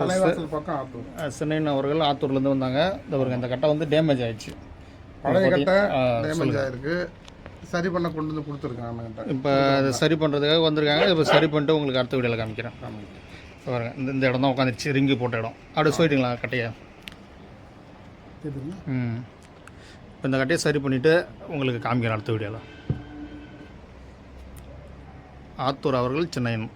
தலைவாசல் பக்கம் ஆத்தூர். சென்னையின் அவர்கள் ஆத்தூர்லேருந்து வந்தாங்க. இந்த பாருங்க இந்த கட்டை வந்து டேமேஜ் ஆயிடுச்சு. பழைய கட்டை டேமேஜ் ஆயிருக்கு. சரி பண்ண கொண்டு வந்து கொடுத்துருக்காங்க இப்போ அதை சரி பண்ணுறதுக்காக வந்திருக்காங்க. இப்போ சரி பண்ணிட்டு உங்களுக்கு அடுத்த வீடியோவில் காமிக்கிறேன். பாருங்க இந்த இந்த இடம் தான் உட்காந்துருச்சு ரிங்கி போட்ட இடம். அப்படியே சொல்லிட்டீங்களா கட்டையை? ம். இப்போ இந்த கட்டையை சரி பண்ணிவிட்டு உங்களுக்கு காமிக்கிறேன் அடுத்த வீடியோவில் ஆத்தூர் அவர்கள் சென்னையன்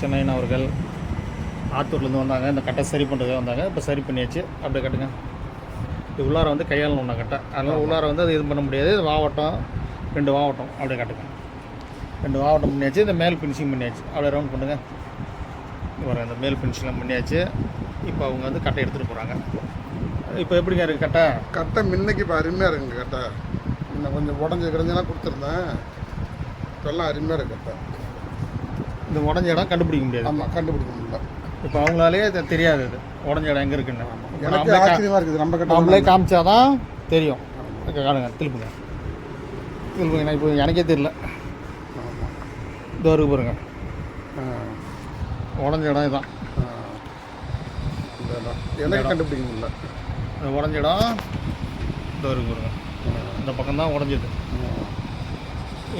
சென்னையன் அவர்கள் ஆத்தூர்லேருந்து வந்தாங்க. இந்த கட்டை சரி பண்ணுறதுக்காக வந்தாங்க. இப்போ சரி பண்ணியாச்சு. அப்படியே கட்டுங்க. இது உள்ளார வந்து கையால் ஒன்றா கட்டை. அதனால் உள்ளார வந்து அது இது பண்ண முடியாது. இது வாவட்டம். ரெண்டு வாவட்டம். அப்படியே கட்டுங்க. ரெண்டு வாவட்டம் பண்ணியாச்சு. இந்த மேல் ஃபினிஷிங் பண்ணியாச்சு. அப்படியே ரவுண்ட் பண்ணுங்க. வர இந்த மேல் ஃபினிஷிங்லாம் பண்ணியாச்சு. இப்போ அவங்க வந்து கட்டை எடுத்துகிட்டு போகிறாங்க இப்போ எப்படிங்க இருக்குது கட்டை? கட்டை முன்னைக்கு இப்போ அருமையாக இருக்குங்க கட்டை. இன்னும் கொஞ்சம் உடஞ்சி கிடஞ்செல்லாம் கொடுத்துருந்தேன். இப்போல்லாம் அருமையாக இருக்கு கட்டை. இந்த உடஞ்ச இடம் கண்டுபிடிக்க முடியாது. ஆமாம் கண்டுபிடிக்க முடியல. இப்போ அவங்களாலே அது தெரியாது இது. உடஞ்ச இடம் எங்கே இருக்குன்னு. எனக்கு ஆச்சரியமாக இருக்குது. நம்ம கட்டை நாமளே காமிச்சாதான் தெரியும். காணுங்க திருப்புங்க. திருப்புங்க நான் இப்போ எனக்கே தெரியல. ஆமாம் இதோ இருக்கு பாருங்க. உடஞ்ச இடம் இதான். இடம். எனக்கு கண்டுபிடிக்க முடியல. இந்த உடஞ்ச இடம் இதோ இருக்கு பாருங்க. இந்த பக்கம் தான் உடஞ்சது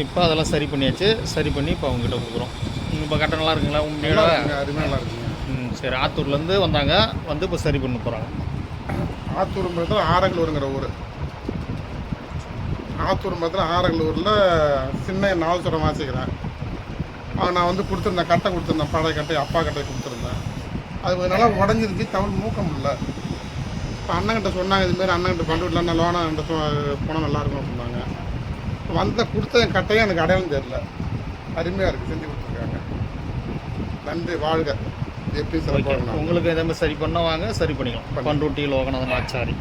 இப்போ அதெல்லாம் சரி பண்ணியாச்சு. சரி பண்ணி இப்போ அவங்ககிட்ட கொடுக்குறோம். இப்போ கட்ட நல்லா இருக்குங்களா? நல்லா உண்மையோட இருக்குங்க. அருமையாக நல்லா இருக்குங்க. ம் சரி. ஆத்தூர்லேருந்து வந்தாங்க. வந்து இப்போ சரி பண்ண போகிறாங்க ஆத்தூர் மரத்தில் ஆரங்களூருங்கிற ஊர். ஆத்தூர் மரத்தில் ஆரங்களூரில் சின்ன நாலு சுரம் வாசிக்கிறேன். அவன் நான் வந்து கொடுத்துருந்தேன் கட்டை கொடுத்துருந்தேன். பழைய கட்டை அப்பா கட்டை கொடுத்துருந்தேன். அது நாளா உடஞ்சிருச்சு தமிழ் மூக்க முடியல இப்போ அண்ணன்கிட்ட சொன்னாங்க இதுமாரி அண்ணன்கிட்ட கொண்டு விடலாம் நான் லோனா போனால் நல்லாயிருக்கும் அப்படின்னாங்க வந்த கொடுத்த கட்டையும் எனக்கு அடையாளம் தெரியல. அருமையாக இருக்குது செஞ்சு கொடுத்துருக்காங்க நன்றி வாழ்க. எப்படி ஓகே. உங்களுக்கு இதே மாதிரி சரி பண்ண வாங்க சரி பண்ணிக்கலாம். பண்ருட்டி லோகநாதன் ஆச்சாரி.